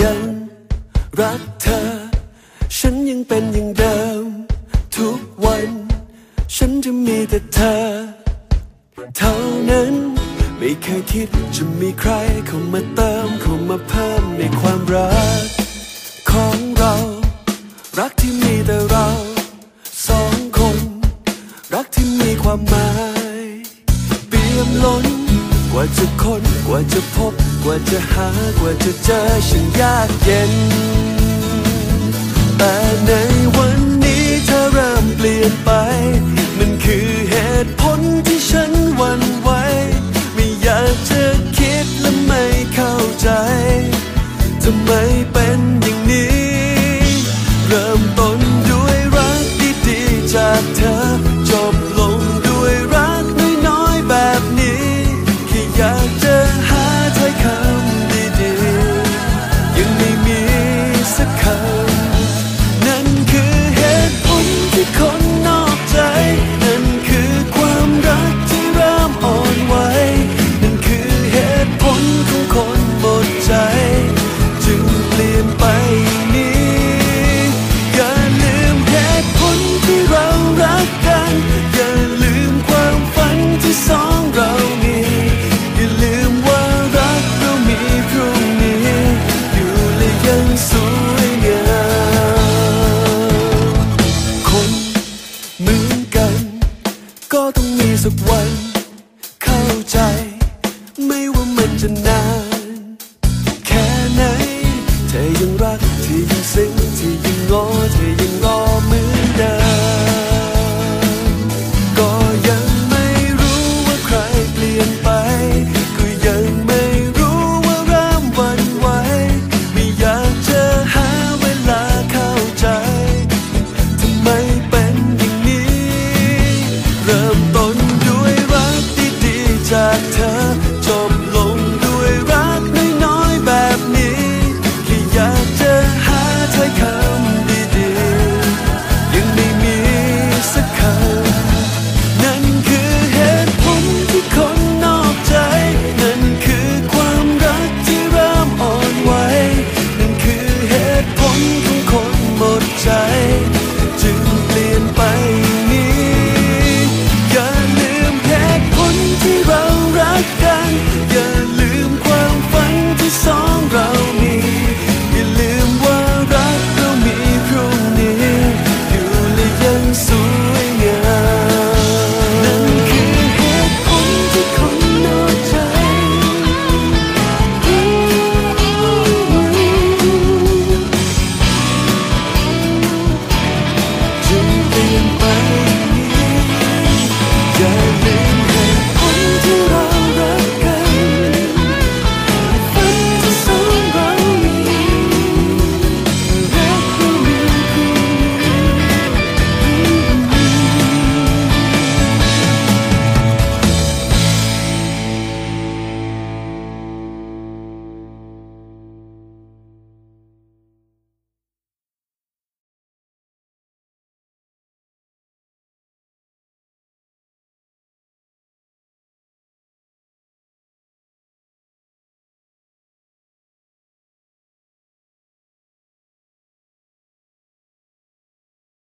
ยังรักเธอ ฉันยังเป็นอย่างเดิม ทุกวัน ฉันจะมีแต่เธอ เท่านั้นไม่เคยคิดจะมีใครเข้ามาเติมเข้ามาเพิ่มในความรัก ของเรา รักที่มีแต่เราสองคน รักที่มีความหมาย เปี่ยมล้น ว่าจะค้นกว่าจะพบ กว่าจะหากว่าจะเจอฉันยากเย็น แต่ในวันนี้เธอเริ่มเปลี่ยนไป มันคือเหตุผลที่ฉันหวั่นไหวไม่อยากจะคิดและไม่เข้าใจทำไมเป็นอย่าง ใจ ไม่ว่ามันจะน